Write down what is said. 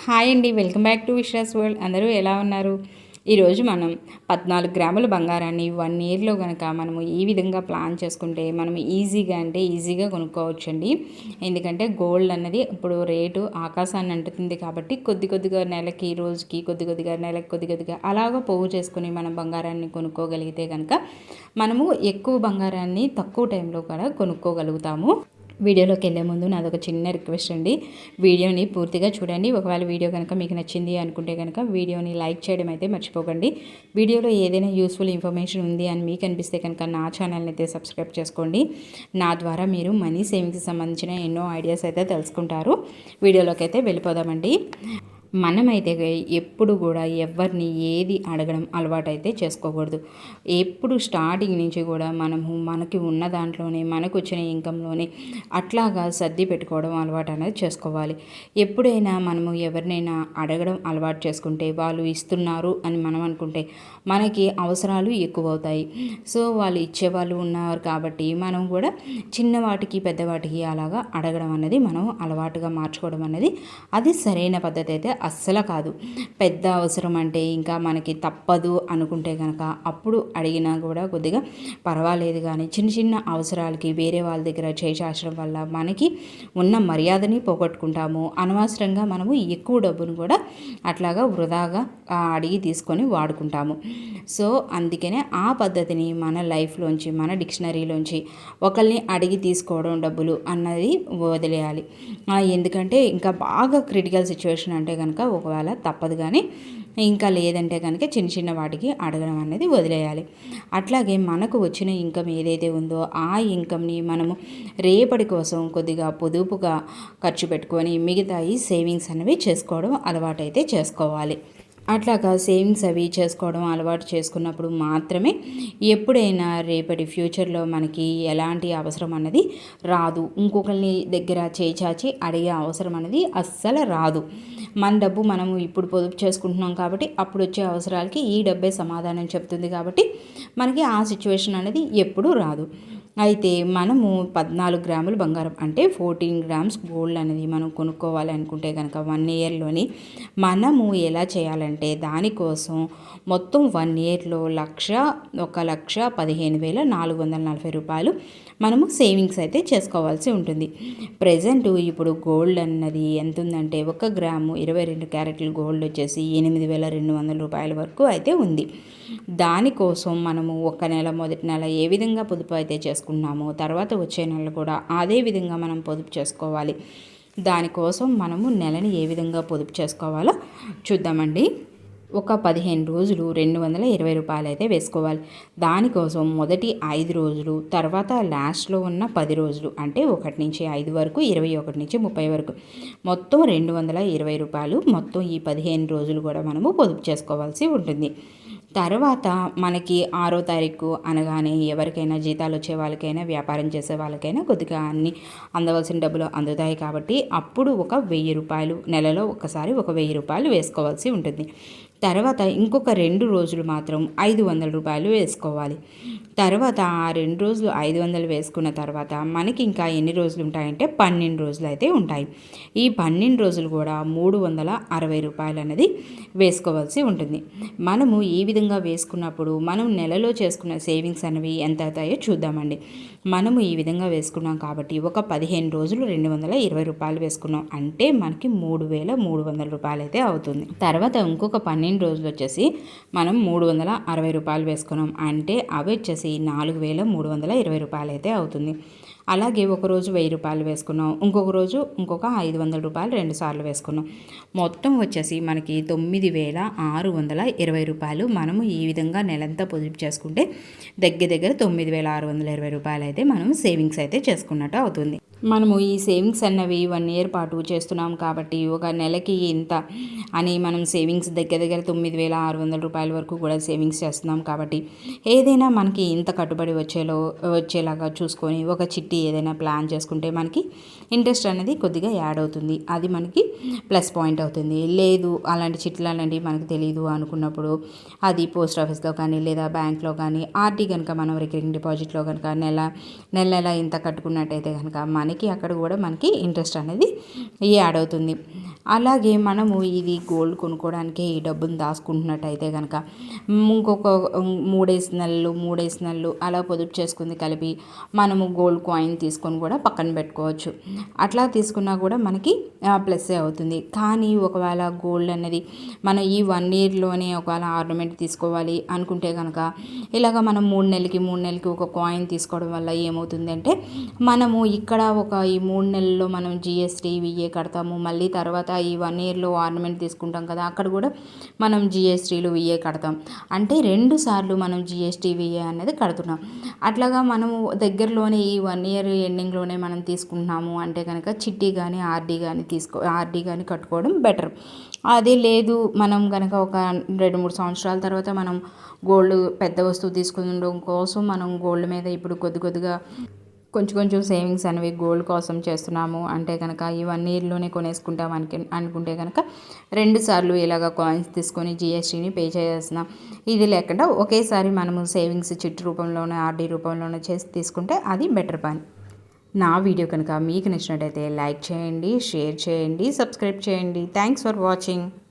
Hi అండి welcome back to Vishwas world. అందరూ ఎలా ఉన్నారు? ఈరోజు మనం పద్నాలుగు గ్రాముల బంగారాన్ని వన్ ఇయర్లో కనుక మనము ఈ విధంగా ప్లాన్ చేసుకుంటే మనం ఈజీగా అంటే ఈజీగా కొనుక్కోవచ్చండి. ఎందుకంటే గోల్డ్ అన్నది ఇప్పుడు రేటు ఆకాశాన్ని అంటుతుంది కాబట్టి కొద్ది కొద్దిగా నెలకి రోజుకి కొద్ది కొద్దిగా నెలకి కొద్ది కొద్దిగా అలాగ పోగు చేసుకుని మనం బంగారాన్ని కొనుక్కోగలిగితే కనుక మనము ఎక్కువ బంగారాన్ని తక్కువ టైంలో కూడా కొనుక్కోగలుగుతాము. వీడియోలోకి వెళ్ళే ముందు నాది ఒక చిన్న రిక్వెస్ట్ అండి. వీడియోని పూర్తిగా చూడండి. ఒకవేళ వీడియో కనుక మీకు నచ్చింది అనుకుంటే కనుక వీడియోని లైక్ చేయడం అయితే మర్చిపోకండి. వీడియోలో ఏదైనా యూస్ఫుల్ ఇన్ఫర్మేషన్ ఉంది అని మీకు అనిపిస్తే కనుక నా ఛానల్ని అయితే సబ్స్క్రైబ్ చేసుకోండి. నా ద్వారా మీరు మనీ సేవింగ్స్కి సంబంధించిన ఎన్నో ఐడియాస్ అయితే తెలుసుకుంటారు. వీడియోలోకి అయితే వెళ్ళిపోదామండి. మనమైతే ఎప్పుడు కూడా ఎవరిని ఏది అడగడం అలవాటైతే చేసుకోకూడదు. ఎప్పుడు స్టార్టింగ్ నుంచి కూడా మనము మనకి ఉన్న దాంట్లోనే మనకు వచ్చిన ఇన్కంలోనే అట్లాగా సర్ది పెట్టుకోవడం అలవాటు అనేది చేసుకోవాలి. ఎప్పుడైనా మనము ఎవరినైనా అడగడం అలవాటు చేసుకుంటే వాళ్ళు ఇస్తున్నారు అని మనం అనుకుంటే మనకి అవసరాలు ఎక్కువ అవుతాయి సో వాళ్ళు ఇచ్చేవాళ్ళు ఉన్నారు కాబట్టి మనం కూడా చిన్నవాటికి పెద్దవాటికి అలాగా అడగడం అనేది మనం అలవాటుగా మార్చుకోవడం అనేది అది సరైన పద్ధతి అయితే అస్సలు కాదు. పెద్ద అవసరం అంటే ఇంకా మనకి తప్పదు అనుకుంటే కనుక అప్పుడు అడిగినా కూడా కొద్దిగా పర్వాలేదు కానీ చిన్న చిన్న అవసరాలకి వేరే వాళ్ళ దగ్గర చేసేసడం వల్ల మనకి ఉన్న మర్యాదని పోగొట్టుకుంటాము. అనవసరంగా మనము ఎక్కువ డబ్బును కూడా అట్లాగా వృధాగా అడిగి తీసుకొని వాడుకుంటాము. సో అందుకనే ఆ పద్ధతిని మన లైఫ్లోంచి మన డిక్షనరీలోంచి ఒకరిని అడిగి తీసుకోవడం డబ్బులు అన్నది వదిలేయాలి. ఎందుకంటే ఇంకా బాగా క్రిటికల్ సిచ్యువేషన్ అంటే కనుక ఒకవేళ తప్పదు కానీ ఇంకా లేదంటే కనుక చిన్న చిన్న వాటికి అడగడం అనేది వదిలేయాలి. అట్లాగే మనకు వచ్చిన ఇన్కమ్ ఏదైతే ఉందో ఆ ఇన్కమ్ని మనము రేపటి కోసం కొద్దిగా పొదుపుగా ఖర్చు పెట్టుకొని మిగతాయి సేవింగ్స్ అనేవి చేసుకోవడం అలవాటైతే చేసుకోవాలి. అట్లాగా సేవింగ్స్ అవి చేసుకోవడం అలవాటు చేసుకున్నప్పుడు మాత్రమే ఎప్పుడైనా రేపటి ఫ్యూచర్లో మనకి ఎలాంటి అవసరం అన్నది రాదు. ఇంకొకరిని దగ్గర చేచాచి అడిగే అవసరం అనేది అస్సలు రాదు. మన డబ్బు మనము ఇప్పుడు పొదుపు చేసుకుంటున్నాం కాబట్టి అప్పుడు వచ్చే అవసరాలకి ఈ డబ్బే సమాధానం చెప్తుంది కాబట్టి మనకి ఆ సిచ్యువేషన్ అనేది ఎప్పుడూ రాదు. అయితే మనము పద్నాలుగు గ్రాములు బంగారం అంటే ఫోర్టీన్ గ్రామ్స్ గోల్డ్ అనేది మనం కొనుక్కోవాలనుకుంటే కనుక వన్ ఇయర్లోని మనము ఎలా చేయాలంటే దానికోసం మొత్తం వన్ ఇయర్లో లక్ష ఒక లక్ష పదిహేను వేల నాలుగు వందల నలభై రూపాయలు మనము సేవింగ్స్ అయితే చేసుకోవాల్సి ఉంటుంది. ప్రజెంట్ ఇప్పుడు గోల్డ్ అన్నది ఎంత ఉందంటే ఒక గ్రాము ఇరవై రెండు క్యారెట్లు గోల్డ్ వచ్చేసి ఎనిమిది వేల రెండు వందల రూపాయల వరకు అయితే ఉంది. దానికోసం మనము ఒక నెల మొదటి నెల ఏ విధంగా పొదుపు అయితే చేసుకున్నామో. తర్వాత వచ్చే నెల కూడా అదే విధంగా మనం పొదుపు చేసుకోవాలి. దానికోసం మనము నెలని ఏ విధంగా పొదుపు చేసుకోవాలో చూద్దామండి. ఒక పదిహేను రోజులు రెండు వందల ఇరవై రూపాయలు అయితే వేసుకోవాలి. దానికోసం మొదటి ఐదు రోజులు తర్వాత లాస్ట్లో ఉన్న పది రోజులు అంటే ఒకటి నుంచి ఐదు వరకు ఇరవై ఒకటి నుంచి ముప్పై వరకు. మొత్తం రెండు వందల ఇరవై రూపాయలు మొత్తం ఈ పదిహేను రోజులు కూడా మనము పొదుపు చేసుకోవాల్సి ఉంటుంది. తర్వాత మనకి ఆరో తారీఖు అనగానే ఎవరికైనా జీతాలు వచ్చే వాళ్ళకైనా వ్యాపారం చేసే వాళ్ళకైనా కొద్దిగా అన్ని అందవలసిన డబ్బులు అందుతాయి కాబట్టి అప్పుడు ఒక వెయ్యి రూపాయలు నెలలో ఒకసారి ఒక వెయ్యి రూపాయలు వేసుకోవాల్సి ఉంటుంది. తర్వాత ఇంకొక రెండు రోజులు మాత్రం ఐదు వందల రూపాయలు వేసుకోవాలి. తర్వాత ఆ రెండు రోజులు ఐదు వందలు వేసుకున్న తర్వాత మనకి ఇంకా ఎన్ని రోజులు ఉంటాయంటే పన్నెండు రోజులు అయితే ఉంటాయి. ఈ పన్నెండు రోజులు కూడా మూడు వందల అరవై రూపాయలు అనేది వేసుకోవాల్సి ఉంటుంది. మనము ఈ విధంగా వేసుకున్నప్పుడు మనం నెలలో చేసుకున్న సేవింగ్స్ అనేవి ఎంత అవుతాయో చూద్దామండి. మనము ఈ విధంగా వేసుకున్నాం కాబట్టి ఒక పదిహేను రోజులు రెండు వందల ఇరవై రూపాయలు వేసుకున్నాం అంటే మనకి మూడు వేల మూడు వందల రూపాయలు అయితే అవుతుంది. తర్వాత ఇంకొక పన్నెండు రోజులు వచ్చేసి మనం మూడు వందల అరవై రూపాయలు వేసుకున్నాం. అంటే అవి వచ్చేసి నాలుగు వేల మూడు వందల ఇరవై రూపాయలు అయితే అవుతుంది. అలాగే ఒకరోజు వెయ్యి రూపాయలు వేసుకున్నాం. ఇంకొక రోజు ఇంకొక ఐదు వందల రూపాయలు రెండు సార్లు వేసుకున్నాం. మొత్తం వచ్చేసి మనకి తొమ్మిది వేల ఆరు వందల ఇరవై రూపాయలు మనము ఈ విధంగా నెలంతా పొదుపు చేసుకుంటే దగ్గర దగ్గర తొమ్మిది వేల ఆరు వందల ఇరవై రూపాయలు అయితే మనం సేవింగ్స్ అయితే చేసుకున్నట్టు అవుతుంది. మనము ఈ సేవింగ్స్ అన్నవి వన్ ఇయర్ పాటు చేస్తున్నాం కాబట్టి ఒక నెలకి ఇంత అని మనం సేవింగ్స్ దగ్గర దగ్గర తొమ్మిది వేల ఆరు వందల రూపాయల వరకు కూడా సేవింగ్స్ చేస్తున్నాం కాబట్టి ఏదైనా మనకి ఇంత కట్టుబడి వచ్చేలో వచ్చేలాగా చూసుకొని ఒక చిట్టి ఏదైనా ప్లాన్ చేసుకుంటే మనకి ఇంట్రెస్ట్ అనేది కొద్దిగా యాడ్ అవుతుంది. అది మనకి ప్లస్ పాయింట్ అవుతుంది. లేదు అలాంటి చిట్లు అలాంటివి మనకు తెలియదు అనుకున్నప్పుడు అది పోస్ట్ ఆఫీస్లో కానీ లేదా బ్యాంక్లో కానీ ఆర్టీ కనుక మనం రికరింగ్ డిపాజిట్లో కనుక నెల నెల నెల ఇంత కట్టుకున్నట్టయితే కనుక మన మనకి అక్కడ కూడా మనకి ఇంట్రెస్ట్ అనేది యాడ్ అవుతుంది. అలాగే మనము ఇది గోల్డ్ కొనుక్కోవడానికి ఈ డబ్బును దాచుకుంటున్నట్టయితే కనుక ఇంకొక మూడేసి నెలలు మూడేసి నెలలు అలా పొదుపు చేసుకుంది కలిపి మనము గోల్డ్ కాయిన్ తీసుకొని కూడా పక్కన పెట్టుకోవచ్చు. అట్లా తీసుకున్నా కూడా మనకి ప్లస్సే అవుతుంది. కానీ ఒకవేళ గోల్డ్ అనేది మనం ఈ వన్ ఇయర్లోనే ఒకవేళ ఆర్నమెంట్ తీసుకోవాలి అనుకుంటే కనుక ఇలాగ మనం మూడు నెలలకి మూడు నెలలకి ఒక కాయిన్ తీసుకోవడం వల్ల ఏమవుతుందంటే మనము ఇక్కడ ఒక ఈ మూడు నెలల్లో మనం జిఎస్టీ విఏ కడతాము. మళ్ళీ తర్వాత ఈ వన్ ఇయర్లో ఆర్నమెంట్ తీసుకుంటాం కదా అక్కడ కూడా మనం జిఎస్టీలు విఏ కడతాం. అంటే రెండు సార్లు మనం జిఎస్టీ విఏ అనేది కడుతున్నాం. అట్లాగా మనము దగ్గరలోనే ఈ వన్ ఇయర్ ఎండింగ్లోనే మనం తీసుకుంటున్నాము అంటే కనుక చిట్టి కానీ ఆర్డీ కానీ తీసుకో ఆర్డీ కానీ కట్టుకోవడం బెటర్ అదే లేదు మనం కనుక ఒక రెండు మూడు సంవత్సరాల తర్వాత మనం గోల్డ్ పెద్ద వస్తువు తీసుకుండడం కోసం మనం గోల్డ్ మీద ఇప్పుడు కొద్ది కొద్దిగా కొంచెం కొంచెం సేవింగ్స్ అనేవి గోల్డ్ కోసం చేస్తున్నాము. అంటే కనుక ఈ వన్ ఇయర్లోనే కొనేసుకుంటాం అనుకు అనుకుంటే కనుక రెండు సార్లు ఇలాగ కాయిన్స్ తీసుకొని జిఎస్టీని పే చేస్తున్నాం ఇది లేకుండా ఒకేసారి మనము సేవింగ్స్ చిట్టు రూపంలోనే ఆర్డీ రూపంలోనే చేసి తీసుకుంటే అది బెటర్ పని. నా వీడియో కనుక మీకు నచ్చినట్టయితే లైక్ చేయండి షేర్ చేయండి సబ్స్క్రైబ్ చేయండి. Thanks for watching